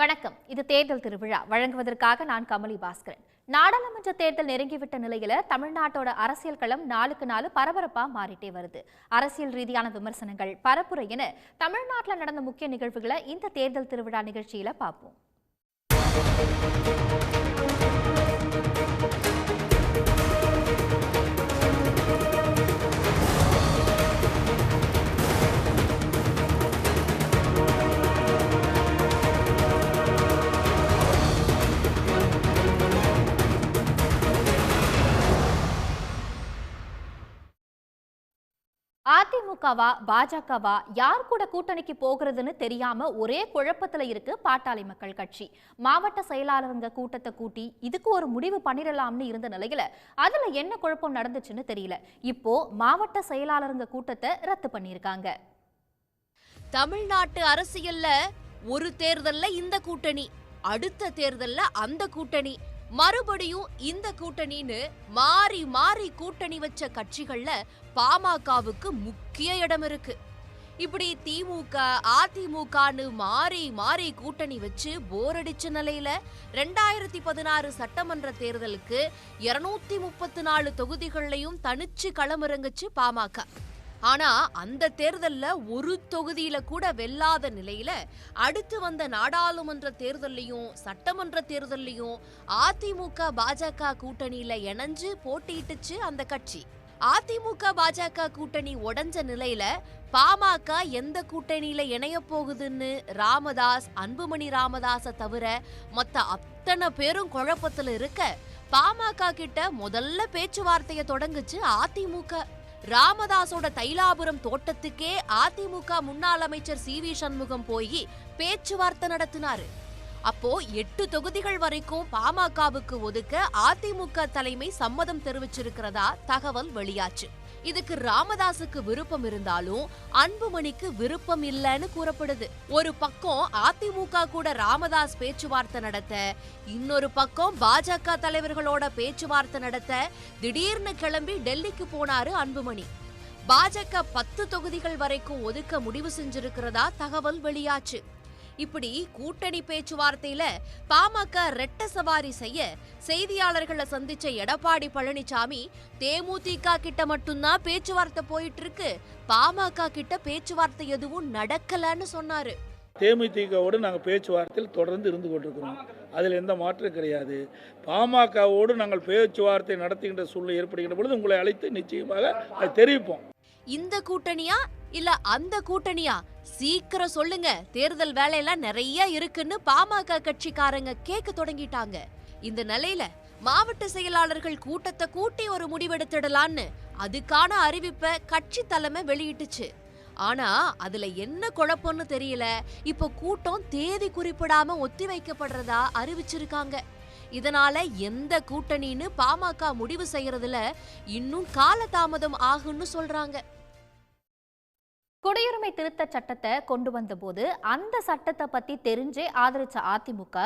வணக்கம். இது தேர்தல் திருவிழா. வழங்குவதற்காக நான் கமலி பாஸ்கரன். நாடாளுமன்ற தேர்தல் நெருங்கிவிட்ட நிலையில தமிழ்நாட்டோட அரசியல் களம் நாளுக்கு நாள் பரபரப்பா மாறிட்டே வருது. அரசியல் ரீதியான விமர்சனங்கள் பரப்புரை என தமிழ்நாட்டில் நடந்த முக்கிய நிகழ்வுகளை இந்த தேர்தல் திருவிழா நிகழ்ச்சியில பார்ப்போம். அதிமுகவா பாஜகவா யார் கூட கூட்டணிக்கு போகிறதுன்னு தெரியாம ஒரே குழப்பத்துல இருக்கு பாட்டாளி மக்கள் கட்சி. மாவட்ட செயலாளருங்க கூட்டத்தை கூட்டி இதுக்கு ஒரு முடிவு பண்ணிடலாம்னு இருந்த நிலையில அதுல என்ன குழப்பம் நடந்துச்சுன்னு தெரியல. இப்போ மாவட்ட செயலாளருங்க கூட்டத்தை ரத்து பண்ணியிருக்காங்க. தமிழ்நாட்டு அரசியல்ல ஒரு தேர்தல்ல இந்த கூட்டணி அடுத்த தேர்தல்ல அந்த கூட்டணி. மறுபடியும் இந்த கூட்டணின்னு மாறி மாறி கூட்டணி வச்ச கட்சிகள்ல பாமகவுக்கு முக்கிய இடம் இருக்கு. இப்படி திமுக அதிமுகன்னு மாறி மாறி கூட்டணி வச்சு போர் அடிச்ச நிலையில ரெண்டாயிரத்தி பதினாறு சட்டமன்ற தேர்தலுக்கு இருநூத்தி முப்பத்தி நாலு தொகுதிகள்லையும் தனிச்சு களமிறங்குச்சு பாமக. ஆனா அந்த தேர்தல்ல ஒரு தொகுதியில கூட வெல்லாத நிலையில அடுத்து வந்த நாடாளுமன்ற தேர்தல்லையும் சட்டமன்ற தேர்தல்லையும் அதிமுக பாஜக கூட்டணியில இணைஞ்சு போட்டியிட்டுச்சு அந்த கட்சி. அதிமுக பாஜக கூட்டணி உடஞ்ச நிலையில பாமக எந்த கூட்டணியில இணைய போகுதுன்னு ராமதாஸ் அன்புமணி ராமதாஸை தவிர மத்த அத்தனை பேரும் குழப்பத்துல இருக்க பாமக கிட்ட முதல்ல பேச்சுவார்த்தையை தொடங்குச்சு அதிமுக. ராமதாஸோட தைலாபுரம் தோட்டத்துக்கே அதிமுக முன்னாள் அமைச்சர் சி வி சண்முகம் போய் பேச்சுவார்த்தை நடத்தினாரு. அப்போ எட்டு தொகுதிகள் வரைக்கும் பாமகவுக்கு ஒதுக்க அதிமுக தலைமை சம்மதம் தெரிவிச்சிருக்கிறதா தகவல் வெளியாச்சு. இதுக்கு ராமதாஸுக்கு விருப்பம் இருந்தாலும் அன்புமணிக்கு விருப்பம் இல்லைன்னு கூறப்படுது. ஒரு பக்கம் அதிமுக கூட ராமதாஸ் பேச்சுவார்த்தை நடத்த இன்னொரு பக்கம் பாஜக தலைவர்களோட பேச்சுவார்த்தை நடத்த திடீர்னு கிளம்பி டெல்லிக்கு போனாரு அன்புமணி. பாஜக பத்து தொகுதிகள் வரைக்கும் ஒதுக்க முடிவு செஞ்சிருக்கிறதா தகவல் வெளியாச்சு. இப்படி கூட்டணி பேச்சுவார்த்தையில பாமக ரெட்ட சவாரி செய்ய செய்தியாளர்களை சந்திச்ச எடப்பாடி பழனிசாமி தேமுதிக கிட்ட மட்டும்தான் பேச்சுவார்த்தை போயிட்டு இருக்கு பாமக கிட்ட பேச்சுவார்த்தை எதுவும் நடக்கலன்னு சொன்னாரு. தேமுதிகவோடு நாங்கள் பேச்சுவார்த்தையில் தொடர்ந்து இருந்து கொண்டிருக்கிறோம். அதில் எந்த மாற்றம் கிடையாது. பாமகவோடு நாங்கள் பேச்சுவார்த்தை நடத்துகின்ற சூழ்நிலை ஏற்படுகின்ற பொழுது உங்களை அழைத்து நிச்சயமாக அதை தெரிவிப்போம். இந்த கூட்டணியா? இல்ல அந்த கூட்டணியா? சீக்கிரம் சொல்லுங்க. தேர்தல் வேலையெல்லாம் நிறைய இருக்குன்னு பாமக கட்சிக்காரங்க கேட்க தொடங்கிட்டாங்க. இந்த நிலையில மாவட்ட செயலாளர்கள் கூட்டத்தை கூட்டி ஒரு முடிவெடுத்துடலான்னு அதுக்கான அறிவிப்பை கட்சி தலைமை வெளியிட்டுச்சு. ஆனா அதுல என்ன குழப்பம்னு தெரியல. இப்போ கூட்டம் தேதி குறிப்பிடாம ஒத்தி வைக்கப்படுறதா அறிவிச்சிருக்காங்க. இதனால எந்த கூட்டணின்னு பாமக முடிவு செய்யறதுல இன்னும் காலதாமதம் ஆகும்னு சொல்றாங்க. குடியுரிமை திருத்த சட்டத்தை கொண்டு வந்தபோது அந்த சட்டத்தை பத்தி தெரிஞ்சே ஆதரிச்ச அதிமுக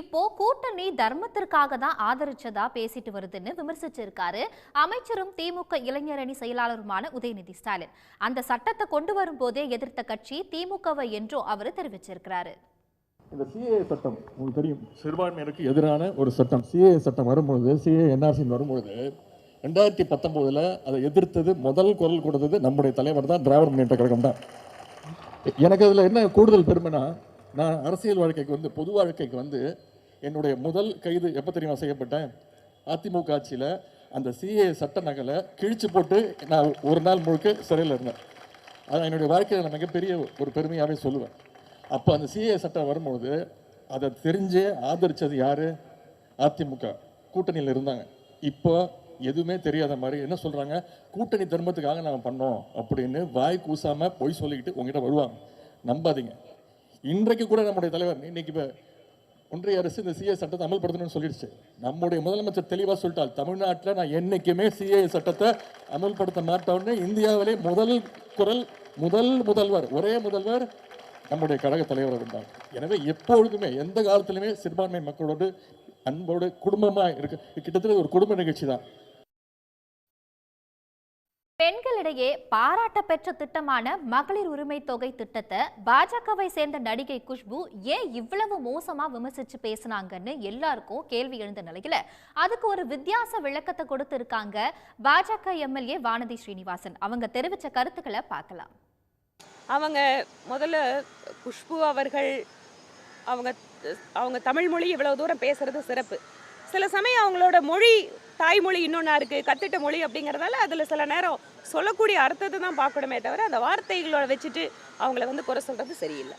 இப்போ கூட்டணி தர்மத்திற்காக தான் ஆதரிச்சதா பேசிட்டு வருதுன்னு விமர்சிச்சிருக்காரு. அமைச்சரும் திமுக இளைஞரணி செயலாளருமான உதயநிதி ஸ்டாலின். அந்த சட்டத்தை கொண்டு வரும்போதே எதிர்த்த கட்சி திமுகவை என்றும் அவர் தெரிவிச்சிருக்கிறாரு. இந்த சிஏ சட்டம் உங்களுக்கு தெரியும். சிறுபான்மையினருக்கு எதிரான ஒரு சட்டம். சிஏ சட்டம் வரும்பொழுது சிஏ என்ஆர்சி வரும்பொழுது ரெண்டாயிரத்தி பத்தொம்போதில் அதை எதிர்த்தது முதல் குரல் கொடுத்தது நம்முடைய தலைவர் தான் திராவிட முன்னேற்ற கழகம் தான். எனக்கு அதில் என்ன கூடுதல் பெருமைனா நான் அரசியல் வாழ்க்கைக்கு வந்து பொது வாழ்க்கைக்கு வந்து என்னுடைய முதல் கைது எப்போ தெரியுமா செய்யப்பட்டேன்? அதிமுக ஆட்சியில் அந்த சிஏ சட்ட நகலை கிழிச்சு போட்டு நான் ஒரு நாள் முழுக்க சிறையில் இருந்தேன். அதான் என்னுடைய வாழ்க்கையில் நான் மிகப்பெரிய ஒரு பெருமையாகவே சொல்லுவேன். அப்போ அந்த சிஏ சட்டம் வரும்பொழுது அதை தெரிஞ்சே ஆதரித்தது யார்? அதிமுக கூட்டணியில் இருந்தாங்க. இப்போ எதுவுமே தெரியாத மாதிரி என்ன சொல்கிறாங்க கூட்டணி தர்மத்துக்காக நாங்கள் பண்ணோம் அப்படின்னு வாய் கூசாமல் பொய் சொல்லிக்கிட்டு உங்ககிட்ட வருவாங்க. நம்பாதீங்க. இன்றைக்கு கூட நம்முடைய தலைவர் இன்னைக்கு இப்போ ஒன்றிய அரசு இந்த சிஏ சட்டத்தை அமல்படுத்தணும்னு சொல்லிடுச்சு. நம்முடைய முதலமைச்சர் தெளிவாக சொல்லிட்டால் தமிழ்நாட்டில் நான் என்றைக்குமே சிஏ சட்டத்தை அமல்படுத்த மாட்டோம்னு இந்தியாவிலே முதல் குரல் முதல் முதல்வர் ஒரே முதல்வர் நம்முடைய கழக தலைவர் இருந்தார். எனவே எப்பொழுதுமே எந்த காலத்திலுமே சிறுபான்மை மக்களோடு அன்போடு குடும்பமாக இருக்கு கிட்டத்தட்ட ஒரு குடும்ப நிகழ்ச்சி தான் பெண்களிடையே பாராட்ட பெற்ற திட்டமான மகளிர் உரிமை தொகை திட்டத்தை பாஜகவை சேர்ந்த நடிகை குஷ்பு ஏன் இவ்வளவு மோசமா விமர்சிச்சு பேசுனாங்கன்னு எல்லாருக்கும் கேள்வி எழுந்த நிலையில அதுக்கு ஒரு வித்தியாச விளக்கத்தை கொடுத்திருக்காங்க பாஜக எம்எல்ஏ வானதி ஸ்ரீனிவாசன். அவங்க தெரிவிச்ச கருத்துக்களை பார்க்கலாம். அவங்க முதல்ல குஷ்பு அவர்கள் அவங்க அவங்க தமிழ் மொழி இவ்வளோ தூரம் பேசுறது சிறப்பு. சில சமயம் அவங்களோட மொழி தாய்மொழி இன்னொன்றா இருக்குது கத்துட்ட மொழி அப்படிங்கிறதால அதில் சில நேரம் சொல்லக்கூடிய அர்த்தத்தை தான் பார்க்கணுமே தவிர அந்த வார்த்தைகளோட வச்சுட்டு அவங்கள வந்து குறை சொல்கிறது சரியில்லை.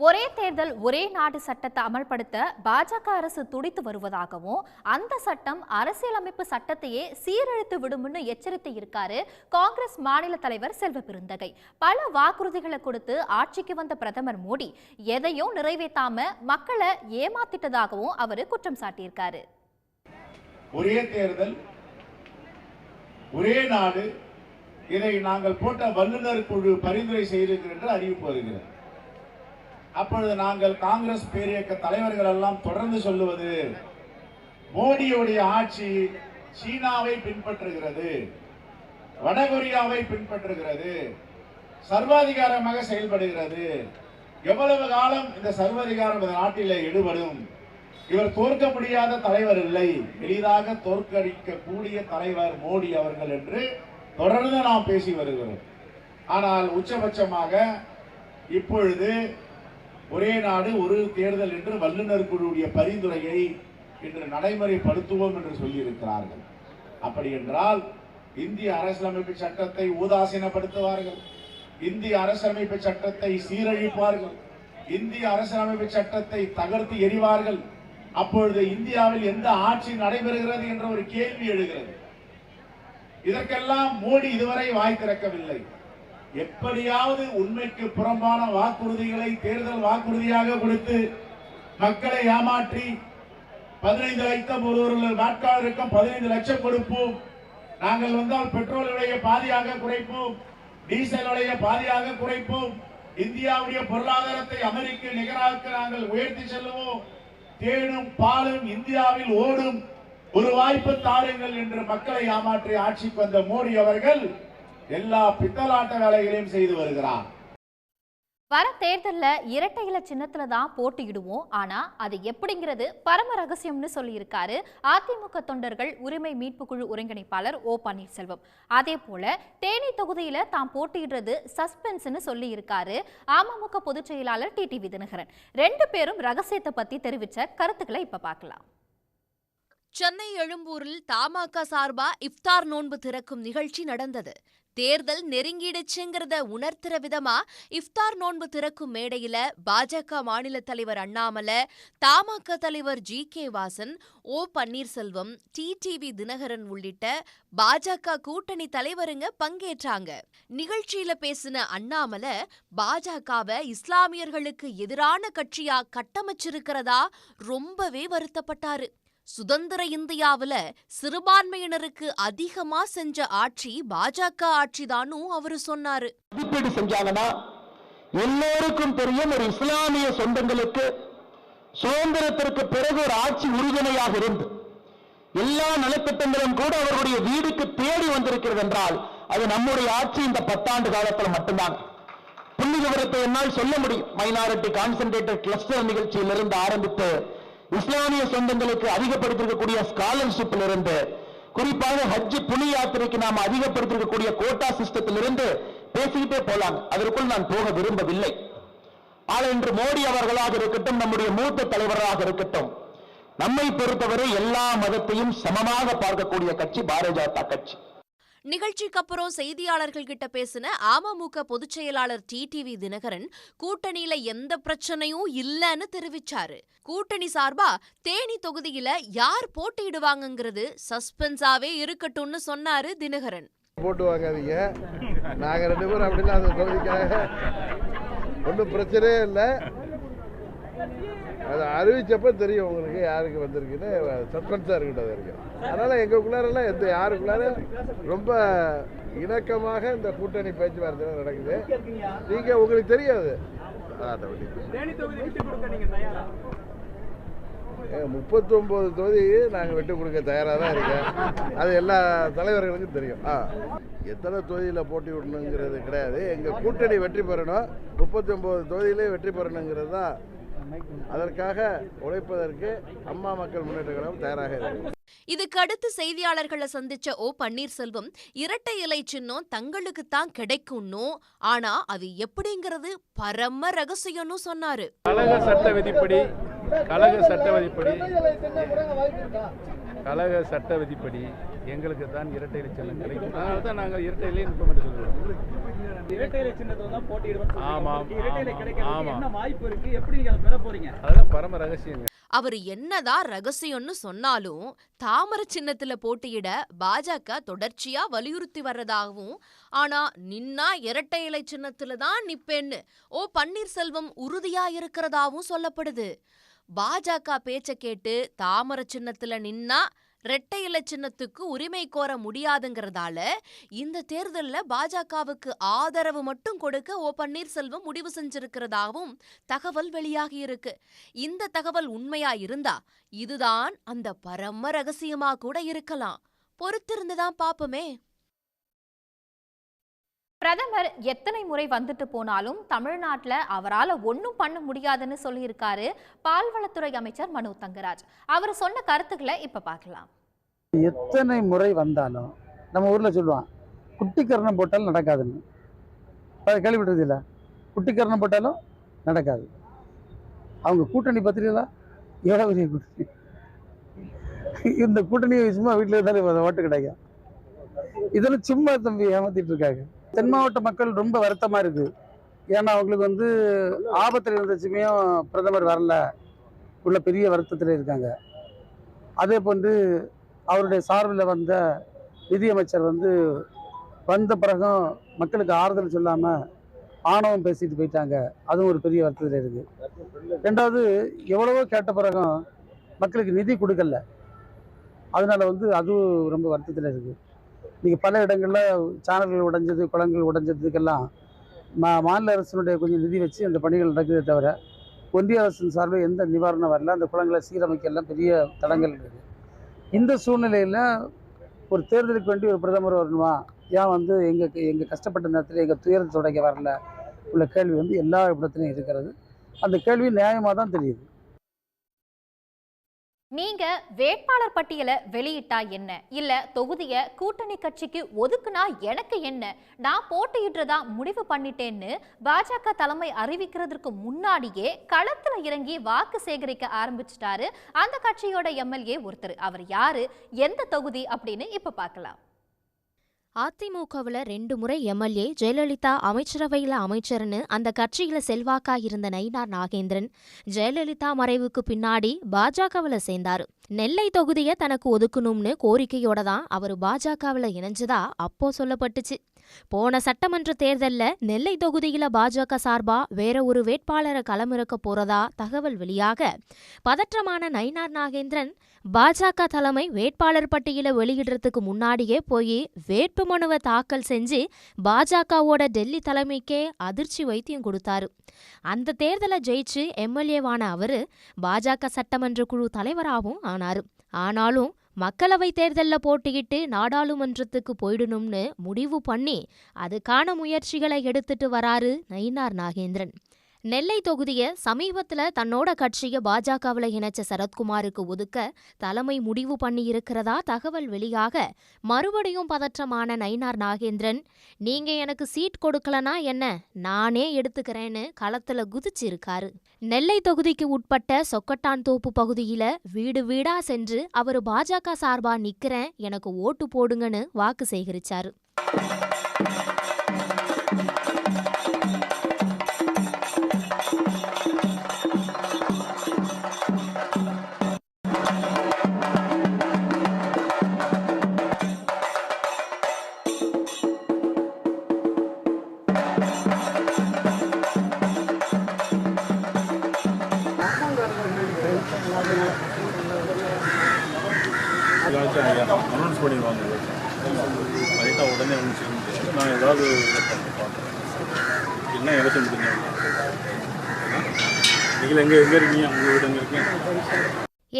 ஒரே தேர்தல் ஒரே நாடு சட்டத்தை அமல்படுத்த பாஜக அரசு துடித்து வருவதாகவும் அந்த சட்டம் அரசியலமைப்பு சட்டத்தையே சீரழித்து விடும்னு எச்சரித்து இருக்காரு காங்கிரஸ் மாநில தலைவர் செல்வ பெருந்தகை. பல வாக்குறுதிகளை கொடுத்து ஆட்சிக்கு வந்த பிரதமர் மோடி எதையும் நிறைவேற்றாம மக்களை ஏமாத்திட்டதாகவும் அவர் குற்றம் சாட்டியிருக்காரு. ஒரே தேர்தல் ஒரே நாடு இதை நாங்கள் போட்ட வல்லுநர் குழு பரிந்துரை செய்திருக்கிறது என்று அறிவிப்பு வருகிறது. அப்பொழுது நாங்கள் காங்கிரஸ் பேரியக்க தலைவர்கள் எல்லாம் தொடர்ந்து சொல்லுவது மோடியுடைய ஆட்சி சீனாவை பின்பற்றுகிறது வடகொரியாவை பின்பற்றுகிறது சர்வாதிகாரமாக செயல்படுகிறது எவ்வளவு காலம் இந்த சர்வாதிகாரம் இந்த நாட்டில் ஈடுபடும் இவர் தோற்க முடியாத தலைவர் இல்லை. எளிதாக தோற்கடிக்க கூடிய தலைவர் மோடி அவர்கள் என்று தொடர்ந்து நாம் பேசி வருகிறோம். ஆனால் உச்சபட்சமாக இப்பொழுது ஒரே நாடு ஒரு தேர்தல் என்று வல்லுநர் குழுவுடைய பரிந்துரையை இன்று நடைமுறைப்படுத்துவோம் என்று சொல்லியிருக்கிறார்கள். அப்படி என்றால் இந்திய அரசியலமைப்பு சட்டத்தை ஊதாசீனப்படுத்துவார்கள். இந்திய அரசியலமைப்பு சட்டத்தை சீரழிப்பார்கள். இந்திய அரசியலமைப்பு சட்டத்தை தகர்த்து எறிவார்கள். அப்பொழுது இந்தியாவில் எந்த ஆட்சி நடைபெறுகிறது என்ற ஒரு கேள்வி எழுகிறது. இதற்கெல்லாம் மோடி இதுவரை வாய் திறக்கவில்லை. எப்படியாவது உண்மைக்கு புறம்பான வாக்குறுதிகளை தேர்தல் வாக்குறுதியாக கொடுத்து மக்களை ஏமாற்றி பதினைந்து லட்சம் ஒரு ஒரு வாக்காளருக்கும் பதினைந்து லட்சம் கொடுப்போம். நாங்கள் வந்தால் பெட்ரோல் விலையை பாதியாக குறைப்போம். டீசல் விலையை பாதியாக குறைப்போம். இந்தியாவுடைய பொருளாதாரத்தை அமெரிக்க நிகராக நாங்கள் உயர்த்தி செல்லுவோம். தேனும் பாலும் இந்தியாவில் ஓடும் ஒரு வாய்ப்பு தாருங்கள் என்று மக்களை ஏமாற்றி ஆட்சிக்கு வந்த மோடி அவர்கள் எல்லா பித்தலாட்ட வேலைகளையும் செய்து வருகிறார். வர தேர்தலில் இரட்டை இல சின்னத்துல தான் போட்டியிடுவோம். ஆனா அது எப்படிங்கிறது பரம ரகசியம்னு சொல்லியிருக்காரு அதிமுக தொண்டர்கள் உரிமை மீட்பு குழு ஒருங்கிணைப்பாளர் ஓ பன்னீர்செல்வம். அதே போல தேனி தொகுதியில தாம் போட்டியிடுறது சஸ்பென்ஸ்னு சொல்லியிருக்காரு அமமுக பொதுச் செயலாளர் டிடிவி தினகரன் ரெண்டு பேரும் ரகசியத்தை பத்தி தெரிவிச்ச கருத்துக்களை இப்ப பார்க்கலாம். சென்னை எழும்பூரில் தமாக சார்பா இஃப்தார் நோன்பு திறக்கும் நிகழ்ச்சி நடந்தது. தேர்தல் நெருங்கிடுச்சுங்கிறத உணர்த்துற விதமா இஃப்தார் நோன்பு திறக்கும் மேடையில பாஜக மாநில தலைவர் அண்ணாமலை தமாக தலைவர் G. K. Vasan O. Panneerselvam TTV Dhinakaran உள்ளிட்ட பாஜக கூட்டணி தலைவருங்க பங்கேற்றாங்க. நிகழ்ச்சியில பேசின அண்ணாமலை பாஜகவை இஸ்லாமியர்களுக்கு எதிரான கட்சியா கட்டமைச்சிருக்கிறதா ரொம்பவே வருத்தப்பட்டாரு. சுதந்திர இந்தியாவுல சிறுபான்மையினருக்கு அதிகமா செஞ்ச ஆட்சி பாஜக ஆட்சிதானும் அவரு சொன்னாரு. மதிப்பீடு செஞ்சாங்கன்னா எல்லோருக்கும் தெரியும் ஒரு இஸ்லாமிய சொந்தங்களுக்கு சுதந்திரத்திற்கு பிறகு ஒரு ஆட்சி உறுதுணையாக இருந்து எல்லா நலத்திட்டங்களும் கூட அவர்களுடைய வீடுக்கு தேடி வந்திருக்கிறது என்றால் அது நம்முடைய ஆட்சி இந்த பத்தாண்டு காலத்தில் மட்டும்தான் புள்ளி விவரத்தை என்னால் சொல்ல முடியும். மைனாரிட்டி கான்சென்ட்ரேட்டட் கிளஸ்டர் நிகழ்ச்சியிலிருந்து ஆரம்பித்து இஸ்லாமிய சொந்தங்களுக்கு அதிகப்படுத்திருக்கக்கூடிய ஸ்காலர்ஷிப்ல இருந்து குறிப்பாக ஹஜ் புனி யாத்திரைக்கு நாம் அதிகப்படுத்திருக்கக்கூடிய கோட்டா சிஸ்டத்திலிருந்து பேசிக்கிட்டே போலாம் அதற்குள் நான் போக விரும்பவில்லை. ஆனால் இன்று மோடி அவர்களாக இருக்கட்டும் நம்முடைய மூத்த தலைவராக இருக்கட்டும் நம்மை பொறுத்தவரை எல்லா மதத்தையும் சமமாக பார்க்கக்கூடிய கட்சி பாரதிய ஜனதா கட்சி. நிகழ்ச்சிக்கு அப்புறம் செய்தியாளர்கள் கிட்ட பேசின அமமுக பொதுச் செயலாளர் டிடிவி தினகரன் கூட்டணியில எந்த பிரச்சனையும் இல்லைன்னு தெரிவிச்சாரு. கூட்டணி சார்பா தேனி தொகுதியில யார் போட்டியிடுவாங்கங்கிறது சஸ்பென்ஸாவே இருக்கட்டும்னு சொன்னாரு தினகரன். போட்டு வாங்காதீங்க. நாங்கள் ரெண்டு பேரும் அப்படிலாம் அந்த தொகுதிக்காக. ஒன்றும் பிரச்சனையே இல்லை. அதை அறிவிச்சப்ப தெரியும் உங்களுக்கு யாருக்கு வந்திருக்குன்னு. சஸ்பென்ஸாக இருக்கட்டும் அது வரைக்கும். அதனால் எங்களுக்குள்ளாரெல்லாம் எந்த யாருக்குள்ளார ரொம்ப இணக்கமாக இந்த கூட்டணி பேச்சுவார்த்தை நடக்குது. நீங்கள் உங்களுக்கு தெரியாது. முப்பத்தொம்போது தொகுதி நாங்கள் விட்டு கொடுக்க தயாராக தான் இருக்கேன். அது எல்லா தலைவர்களுக்கும் தெரியும். ஆ. எத்தனை தொகுதியில் போட்டி விடணுங்கிறது கிடையாது. எங்கள் கூட்டணி வெற்றி பெறணும். முப்பத்தொம்போது தொகுதியிலே வெற்றி பெறணுங்கிறது தான் அதற்காக உழைப்பதற்கு அம்மா மக்கள் முன்னேற்ற கழகம் தயாராக இருக்கு இதுக்கு அடுத்து செய்தியாளர்களை சந்திச்ச ஓ பன்னீர்செல்வம் இரட்டை இலை சின்னம் தங்களுக்கு தான் கிடைக்கும்னு ஆனா அது எப்படிங்கிறது பரம ரகசியம்னு சொன்னாரு. கழக சட்ட விதிப்படி கழக சட்ட விதிப்படி கழக சட்ட விதிப்படி எங்களுக்கு தான் இரட்டை இலை சின்னம் கிடைக்கும் அதனால தான் நாங்கள் இரட்டை இலை இம்ப்ளிமெண்ட் சொல்கிறோம் இரட்டையிலை சின்னத்துல தான் போட்டியிடுவேன் ஆமாம், இரட்டையிலை ஆமாம், வாய்ப்பு இருக்கு? எப்படி நீங்க அதை பெற போறீங்க? அதெல்லாம் பரம ரகசியங்க. அவர் என்னதான் ரகசியம்னு சொன்னாலும் தாமர சின்னத்துல போட்டியிட பாஜக தொடர்ச்சியா வலியுறுத்தி வர்றதாகவும் ஆனா நின்னா இரட்டை இலை சின்னத்துல தான் நிப்பேன்னு ஓ பன்னீர்செல்வம் உறுதியா இருக்கிறதாவும் சொல்லப்படுது. பாஜக பேச்ச கேட்டு தாமர சின்னத்துல நின்னா ரெட்டை இலை சின்னத்துக்கு உரிமை கோர முடியாதுங்கிறதால இந்த தேர்தல்ல பாஜகவுக்கு ஆதரவு மட்டும் கொடுக்க ஓ பன்னீர்செல்வம் முடிவு செஞ்சிருக்கிறதாகவும் தகவல் வெளியாகி இருக்கு. இந்த தகவல் உண்மையா இருந்தா இதுதான் அந்த பரம ரகசியமா கூட இருக்கலாம். பொறுத்திருந்துதான் பாப்போமே. பிரதமர் எத்தனை முறை வந்துட்டு போனாலும் தமிழ்நாட்டுல அவரால ஒன்றும் பண்ண முடியாதுன்னு சொல்லியிருக்காரு பால்வளத்துறை அமைச்சர் மனோ தங்கராஜ். அவர் சொன்ன கருத்துக்களை இப்ப பார்க்கலாம். எத்தனை முறை வந்தாலும் நம்ம ஊரில் சொல்லுவான் குட்டிக்கரணம் போட்டாலும் நடக்காதுன்னு. கேள்விப்பட்டது இல்லை. குட்டிக்கரணம் போட்டாலும் நடக்காது. அவங்க கூட்டணி பத்திரிகளா எவ்வளோ பெரிய கூட்டணி. இந்த கூட்டணி சும்மா வீட்டில் இருந்தாலும் ஓட்டு கிடைக்கும். இதெல்லாம் சும்மா தம்பி ஏமாத்திட்டு இருக்காங்க. தென் மாவட்ட மக்கள் ரொம்ப வருத்தமாக இருக்கு. ஏன்னா அவங்களுக்கு வந்து ஆபத்தில் இருந்துச்சுமையும் பிரதமர் வரல. உள்ள பெரிய வருத்தத்தில் இருக்காங்க. அதே போன்று அவருடைய சார்பில் வந்த நிதியமைச்சர் வந்து வந்த பிறகும் மக்களுக்கு ஆறுதல் சொல்லாமல் ஆணவம் பேசிட்டு போயிட்டாங்க. அதுவும் ஒரு பெரிய வருத்தத்தில் இருக்குது ரெண்டாவது எவ்வளவோ கேட்ட பிறகும் மக்களுக்கு நிதி கொடுக்கல. அதனால வந்து அதுவும் ரொம்ப வருத்தத்தில் இருக்குது இன்றைக்கி பல இடங்களில் சேனல்கள் உடைஞ்சது குளங்கள் உடைஞ்சதுக்கெல்லாம் மா மாநில அரசினுடைய கொஞ்சம் நிதி வச்சு அந்த பணிகள் நடக்குதே தவிர ஒன்றிய அரசின் சார்பில் எந்த நிவாரணம் வரல. அந்த குளங்களை சீரமைக்கலாம் பெரிய தடங்கள் இருக்குது இந்த சூழ்நிலையில் ஒரு தேர்தலுக்கு வேண்டி ஒரு பிரதமர் வரணுமா? ஏன் வந்து எங்கள் எங்கள் கஷ்டப்பட்ட நேரத்தில் எங்கள் துயரத்தை துடைக்க வரல? உள்ள கேள்வி வந்து எல்லா இடத்துலையும் இருக்கிறது. அந்த கேள்வி நியாயமாக தான் தெரியுது. நீங்க வேட்பாளர் பட்டியலை வெளியிட்டா என்ன? இல்ல தொகுதிய கூட்டணி கட்சிக்கு ஒதுக்குனா எனக்கு என்ன? நான் போட்டியிடுறதா முடிவு பண்ணிட்டேன்னு பாஜக தலைமை அறிவிக்கிறதுக்கு முன்னாடியே களத்துல இறங்கி வாக்கு சேகரிக்க ஆரம்பிச்சிட்டாரு அந்த கட்சியோட எம்எல்ஏ ஒருத்தர். அவர் யாரு? எந்த தொகுதி? அப்படின்னு இப்ப பார்க்கலாம். அதிமுகவில் ரெண்டு முறை எம்எல்ஏ ஜெயலலிதா அமைச்சரவையில் அமைச்சர்னு அந்த கட்சியில செல்வாக்கா இருந்த நயினார் நாகேந்திரன் ஜெயலலிதா மறைவுக்கு பின்னாடி பாஜகவில் சேர்ந்தாரு. நெல்லை தொகுதியை தனக்கு ஒதுக்கணும்னு கோரிக்கையோட தான் அவர் பாஜகவில் இணைஞ்சதா அப்போ சொல்லப்பட்டுச்சு. போன சட்டமன்ற தேர்தல்ல நெல்லை தொகுதியில பாஜக சார்பா வேற ஒரு வேட்பாளரை களமிறக்க போறதா தகவல் வெளியாக. பதற்றமான நயினார் நாகேந்திரன் பாஜக தலைமை வேட்பாளர் பட்டியலை வெளியிடுறதுக்கு முன்னாடியே போய் வேட்புமனுவை தாக்கல் செஞ்சு பாஜகவோட டெல்லி தலைமைக்கே அதிர்ச்சி வைத்தியம் கொடுத்தாரு. அந்த தேர்தலை ஜெயிச்சு எம்எல்ஏவான அவரு பாஜக சட்டமன்ற குழு தலைவராகவும் ஆனாரு. ஆனாலும் மக்களவை தேர்தல்ல போட்டியிட்டு நாடாளுமன்றத்துக்கு போயிடணும்னு முடிவு பண்ணி அதுக்கான முயற்சிகளை எடுத்துட்டு வராரு நயினார் நாகேந்திரன். நெல்லை தொகுதியை சமீபத்தில் தன்னோட கட்சியை பாஜகவில் இணைச்ச சரத்குமாருக்கு ஒதுக்க தலைமை முடிவு பண்ணியிருக்கிறதா தகவல் வெளியாக மறுபடியும் பதற்றமான நயினார் நாகேந்திரன் நீங்க எனக்கு சீட் கொடுக்கலனா என்ன? நானே எடுத்துக்கிறேன்னு களத்தில் குதிச்சிருக்காரு. நெல்லை தொகுதிக்கு உட்பட்ட சொக்கட்டான் தோப்பு பகுதியில வீடு வீடா சென்று அவர் பாஜக சார்பா நிக்கிறேன் எனக்கு ஓட்டு போடுங்கன்னு வாக்கு சேகரிச்சாரு. ஏதாச்சும் அனௌன்ஸ் பண்ணிடுவாங்க லைட்டாக உடனே வந்துச்சு நான் ஏதாவது பார்க்குறேன் இல்லைன்னா எலெக்ஷன் முடிஞ்சாங்க நீங்கள் எங்கே எங்கே இருக்கீங்க உங்கள் வீடு எங்கே இருக்கீங்க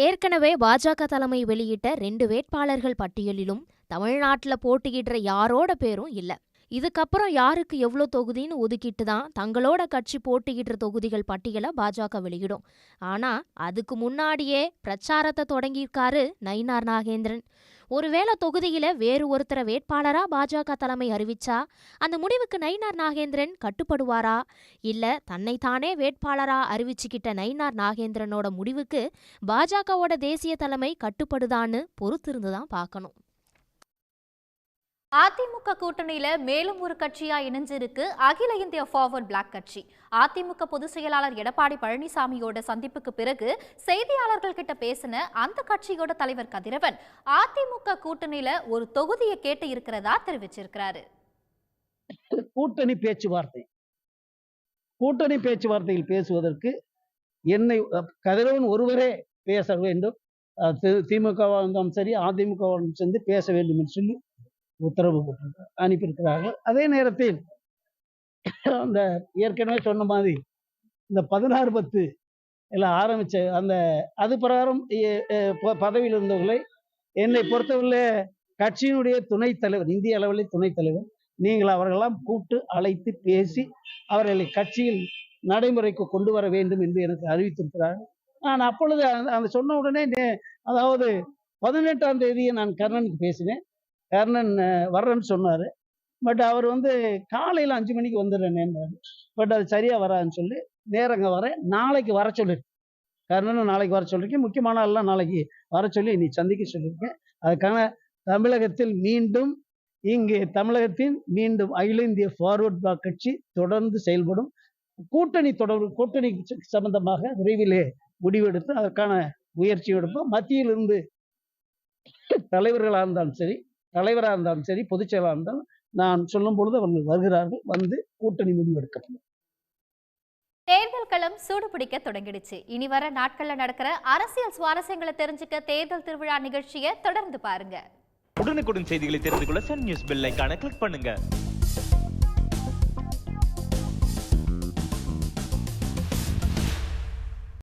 ஏற்கனவே பாஜக தலைமை வெளியிட்ட ரெண்டு வேட்பாளர்கள் பட்டியலிலும் தமிழ்நாட்டில் போட்டியிடுற யாரோட பேரும் இல்லை. இதுக்கப்புறம் யாருக்கு எவ்வளோ தொகுதின்னு ஒதுக்கிட்டு தான் தங்களோட கட்சி போட்டியிடுற தொகுதிகள் பட்டியலை பாஜக வெளியிடும். ஆனா அதுக்கு முன்னாடியே பிரச்சாரத்தை தொடங்கியிருக்காரு நயினார் நாகேந்திரன். ஒருவேளை தொகுதியில வேறு ஒருத்தர வேட்பாளரா பாஜக தலைமை அறிவிச்சா அந்த முடிவுக்கு நயினார் நாகேந்திரன் கட்டுப்படுவாரா? இல்ல தன்னைத்தானே வேட்பாளரா அறிவிச்சுக்கிட்ட நயினார் நாகேந்திரனோட முடிவுக்கு பாஜகவோட தேசிய தலைமை கட்டுப்படுதான்னு பொறுத்திருந்து தான் பார்க்கணும். அதிமுக கூட்டணியில மேலும் ஒரு கட்சியா இணைஞ்சிருக்கு. அகில இந்திய ஃபார்வர்ட் பிளாக் கட்சி. அதிமுக பொதுச் செயலாளர் எடப்பாடி பழனிசாமியோட சந்திப்புக்கு பிறகு செய்தியாளர்கள் கிட்ட பேசின அந்த கட்சியோட தலைவர் கதிரவன் அதிமுக கூட்டணியில ஒரு தொகுதியை கேட்டு இருக்கிறதா தெரிவிச்சிருக்கிறாரு. கூட்டணி பேச்சுவார்த்தை. கூட்டணி பேச்சுவார்த்தையில் பேசுவதற்கு என்னை கதிரவன் ஒருவரே பேச வேண்டும். தி- திமுகவாக இருந்தாலும் சரி அதிமுகவாக சேர்ந்து பேச வேண்டும் என்று சொல்லி உத்தரவு போட்டு அனுப்பியிருக்கிறார்கள். அதே நேரத்தில் அந்த ஏற்கனவே சொன்ன மாதிரி இந்த பதினாறு பத்து எல்லாம் ஆரம்பிச்ச அந்த அது பிரகாரம் ப- பதவியில் இருந்தவர்களை என்னை பொறுத்தவரையில் கட்சியினுடைய துணைத் தலைவர் இந்திய அளவில் துணைத் தலைவர் நீங்கள் அவர்களெல்லாம் கூப்பிட்டு அழைத்து பேசி அவர்களை கட்சியில் நடைமுறைக்கு கொண்டு வர வேண்டும் என்று எனக்கு அறிவித்திருக்கிறார்கள். நான் அப்பொழுது அந்த- சொன்ன உடனே அதாவது பதினெட்டாம் தேதியை நான் கர்ணனுக்கு பேசினேன். கர்ணன் வர்றேன்னு சொன்னார். பட் அவர் வந்து காலையில் அஞ்சு மணிக்கு வந்துடுறேன்னு பட் அது சரியாக வராதுன்னு சொல்லி நேரங்க வரேன். நாளைக்கு வர சொல்லியிருக்கேன் கர்ணனும் நாளைக்கு வர சொல்லியிருக்கேன் முக்கியமான ஆள்லாம் நாளைக்கு வர சொல்லி நீ சந்திக்க சொல்லியிருக்கேன் அதுக்கான தமிழகத்தில் மீண்டும் இங்கே தமிழகத்தின் மீண்டும் அகில இந்திய ஃபார்வர்ட் பிளாக் கட்சி தொடர்ந்து செயல்படும். கூட்டணி தொடர்பு கூட்டணி சம்பந்தமாக விரைவிலே முடிவெடுத்து அதற்கான முயற்சி எடுப்போம். மத்தியிலிருந்து தலைவர்களாக இருந்தாலும் சரி தலைவராக இருந்தாலும் சரி பொதுச் இருந்தாலும் நான் சொல்லும் பொழுது அவர்கள் வருகிறார்கள். வந்து கூட்டணி முடிவெடுக்கப்படும். தேர்தல் களம் சூடுபிடிக்க தொடங்கிடுச்சு. இனி வர நாட்கள்ல நடக்கிற அரசியல் சுவாரஸ்யங்களை தெரிஞ்சுக்க தேர்தல் திருவிழா நிகழ்ச்சியை தொடர்ந்து பாருங்க. உடனுக்குடன் செய்திகளை தெரிந்து கொள்ள சன் நியூஸ் பெல் ஐகானை கிளிக் பண்ணுங்க.